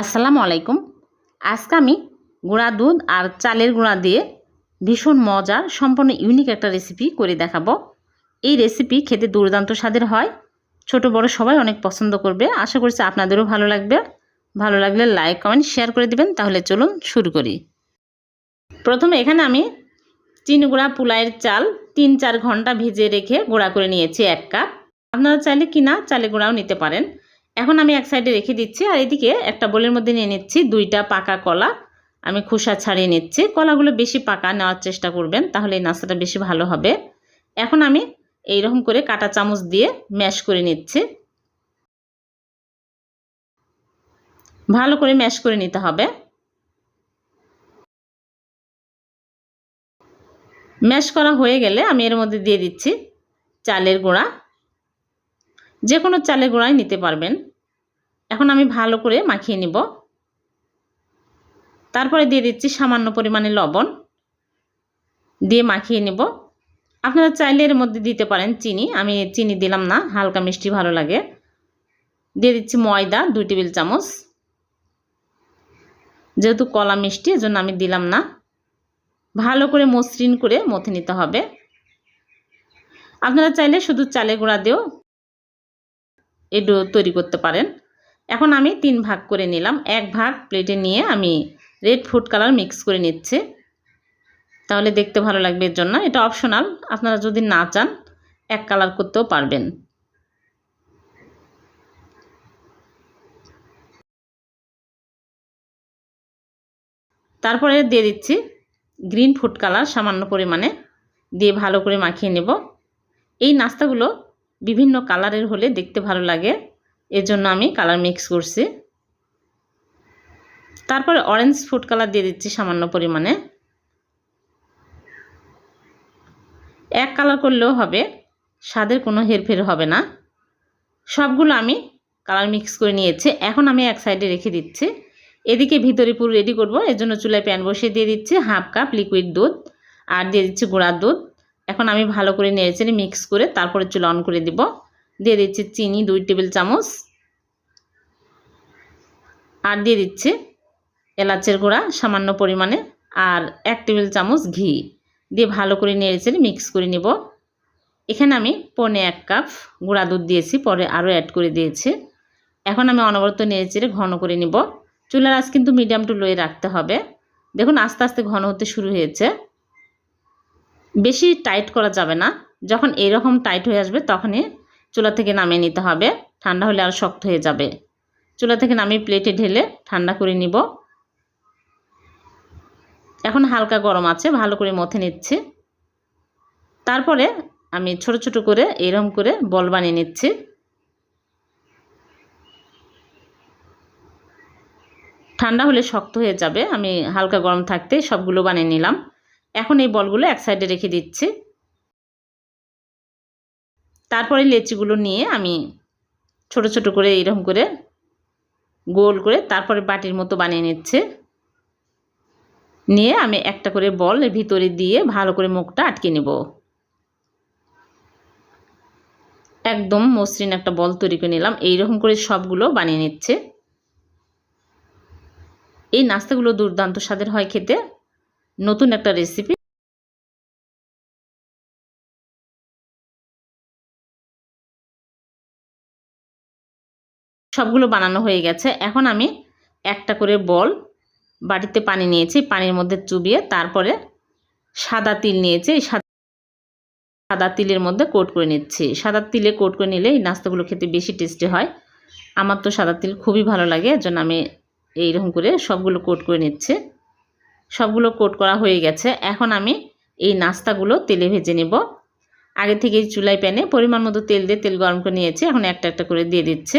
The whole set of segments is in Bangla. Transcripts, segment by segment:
আসসালামু আলাইকুম। আজকে আমি গুঁড়া দুধ আর চালের গুঁড়া দিয়ে ভীষণ মজার, সম্পূর্ণ ইউনিক একটা রেসিপি করে দেখাবো। এই রেসিপি খেতে দুর্দান্ত স্বাদের হয়। ছোট, বড় সবাই অনেক পছন্দ করবে। আশা করছি আপনাদেরও ভালো লাগবে। ভালো লাগলে লাইক কমেন্ট শেয়ার করে দিবেন। তাহলে চলুন শুরু করি। প্রথমে এখানে আমি চিনি গুঁড়া পুলাইয়ের চাল তিন চার ঘণ্টা ভিজিয়ে রেখে গুঁড়া করে নিয়েছি এক কাপ। আপনারা চাইলে কিনা চালে গুঁড়াও নিতে পারেন। এখন আমি এক সাইডে রেখে দিচ্ছি আর এদিকে একটা বোলের মধ্যে নিয়ে নিচ্ছি দুইটা পাকা কলা। আমি খোসা ছাড়িয়ে নিচ্ছি। কলাগুলো বেশি পাকা নেওয়ার চেষ্টা করবেন, তাহলে এই নাস্তাটা বেশি ভালো হবে। এখন আমি এই রকম করে কাটা চামচ দিয়ে ম্যাশ করে নিচ্ছি। ভালো করে ম্যাশ করে নিতে হবে। ম্যাশ করা হয়ে গেলে আমি এর মধ্যে দিয়ে দিচ্ছি চালের গুঁড়া। যে কোনো চালের গুঁড়াই নিতে পারবেন। এখন আমি ভালো করে মাখিয়ে নিব। তারপরে দিয়ে দিচ্ছি সামান্য পরিমাণে লবণ। দিয়ে মাখিয়ে নেব। আপনারা চাইলে এর মধ্যে দিতে পারেন চিনি। আমি চিনি দিলাম না, হালকা মিষ্টি ভালো লাগে। দিয়ে দিচ্ছি ময়দা, দুই টেবিল চামচ। যেহেতু কলা মিষ্টি, এজন্য আমি দিলাম না। ভালো করে মসৃণ করে মথে নিতে হবে। আপনারা চাইলে শুধু চালের গুঁড়া দিয়েও এই ডো তৈরি করতে পারেন। এখন আমি তিন ভাগ করে নিলাম। এক ভাগ প্লেটে নিয়ে আমি রেড ফুড কালার মিক্স করে নিচ্ছি। তাহলে দেখতে ভালো লাগবে এর জন্য। এটা অপশনাল আপনারা যদি না চান, এক কালার করতেও পারবেন। তারপরে দিয়ে দিচ্ছি গ্রিন ফুড কালার সামান্য পরিমাণে। দিয়ে ভালো করে মাখিয়ে নেব। এই নাস্তাগুলো বিভিন্ন কালারের হলে দেখতে ভালো লাগে। এজন্য আমি কালার মিক্স করছি। তারপরে অরেঞ্জ ফুড কালার দিয়ে দিচ্ছি সামান্য পরিমাণে। এক কালার করলেও হবে, স্বাদের কোনো হেরফের হবে না। সবগুলো আমি কালার মিক্স করে নিয়েছি। এখন আমি এক সাইডে রেখে দিচ্ছি। এদিকে ভিতরে পুরো রেডি করব। এর জন্য চুলায় প্যান বসিয়ে দিয়ে দিচ্ছি হাফ কাপ লিকুইড দুধ। আর দিয়ে দিচ্ছি গুঁড়ার দুধ। এখন আমি ভালো করে নেড়েচেড়ে মিক্স করে তারপরে চুলা অন করে দিব। দিয়ে দিচ্ছি চিনি দুই টেবিল চামচ। আর দিয়ে দিচ্ছি এলাচের গুঁড়া সামান্য পরিমাণে আর এক টেবিল চামচ ঘি। দিয়ে ভালো করে নেড়েচেড়ে মিক্স করে নিব। এখানে আমি পনে এক কাপ গুঁড়া দুধ দিয়েছি, পরে আরও অ্যাড করে দিয়েছি। এখন আমি অনবরত নেড়েচেড়ে ঘন করে নিব। চুলার আঁচ কিন্তু মিডিয়াম টু লোয়ে রাখতে হবে। দেখুন আস্তে আস্তে ঘন হতে শুরু হয়েছে। বেশি টাইট করা যাবে না। যখন এরকম টাইট হয়ে আসবে, তখনই চুলা থেকে নামিয়ে নিতে হবে। ঠান্ডা হলে আর শক্ত হয়ে যাবে। চুলা থেকে নামিয়ে প্লেটে ঢেলে ঠান্ডা করে নিব। এখন হালকা গরম আছে, ভালো করে মথে নিচ্ছি। তারপরে আমি ছোট ছোট করে এরকম করে বল বানিয়ে নিচ্ছি। ঠান্ডা হলে শক্ত হয়ে যাবে। আমি হালকা গরম থাকতে সবগুলো বানিয়ে নিলাম। এখন এই বলগুলো এক সাইডে রেখে দিচ্ছি। তারপরে লেচিগুলো নিয়ে আমি ছোট ছোট করে এরকম করে গোল করে তারপরে বাটির মতো বানিয়ে নিচ্ছে। নিয়ে আমি একটা করে বল ভিতরে দিয়ে ভালো করে মুখটা আটকে নেব। একদম মসৃণ একটা বল তৈরি করে নিলাম, এইরকম করে সবগুলো বানিয়ে নিচ্ছে। এই নাস্তাগুলো দুর্দান্ত স্বাদের হয় খেতে। নতুন একটা রেসিপি সবগুলো বানানো হয়ে গেছে। এখন আমি একটা করে বল, বাটিতে পানি নিয়েছি, পানির মধ্যে চুবিয়ে তারপরে সাদা তিল নিয়েছি, এই সাদা তিলের মধ্যে কোট করে নিচ্ছি। সাদা তিলে কোট করে নিলে এই নাস্তাগুলো খেতে বেশি টেস্টি হয়। আমার তো সাদা তিল খুবই ভালো লাগে জন্য আমি এইরকম করে সবগুলো কোট করে নিচ্ছে। সবগুলো কোট করা হয়ে গেছে। এখন আমি এই নাস্তাগুলো তেলে ভেজে নেব। আগে থেকে চুলাই প্যানে পরিমাণ মতো তেল দিয়ে তেল গরম করে নিয়েছি। এখন একটা একটা করে দিয়ে দিচ্ছে।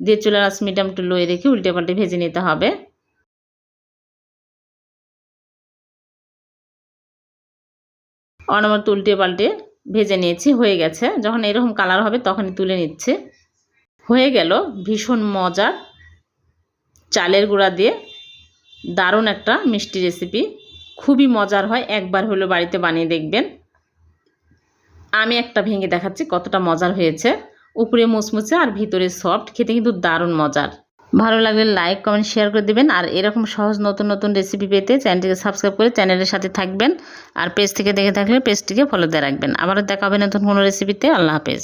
দিয়ে চুলার আস মিডিয়াম টু লোয়ে রেখে উল্টে পাল্টে ভেজে নিতে হবে। অনবরত উল্টে পাল্টে ভেজে নিয়েছি, হয়ে গেছে। যখন এরকম কালার হবে তখনই তুলে নিচ্ছে। হয়ে গেল ভীষণ মজার চালের গুঁড়া দিয়ে দারুণ একটা মিষ্টি রেসিপি খুবই মজার হয়, একবার হলো বাড়িতে বানিয়ে দেখবেন। আমি একটা ভেঙে দেখাচ্ছি কতটা মজার হয়েছে। উপরে মুচমুচে আর ভিতরে সফট খেতে কিন্তু দারুণ মজার। ভালো লাগলে লাইক কমেন্ট শেয়ার করে দেবেন। আর এরকম সহজ নতুন নতুন রেসিপি পেতে চ্যানেলটিকে সাবস্ক্রাইব করে চ্যানেলের সাথে থাকবেন। আর পেজ থেকে দেখে থাকলে পেজটিকে ফলো দিয়ে রাখবেন। আবারও দেখা হবে নতুন কোনো রেসিপিতে আল্লাহ হাফেজ।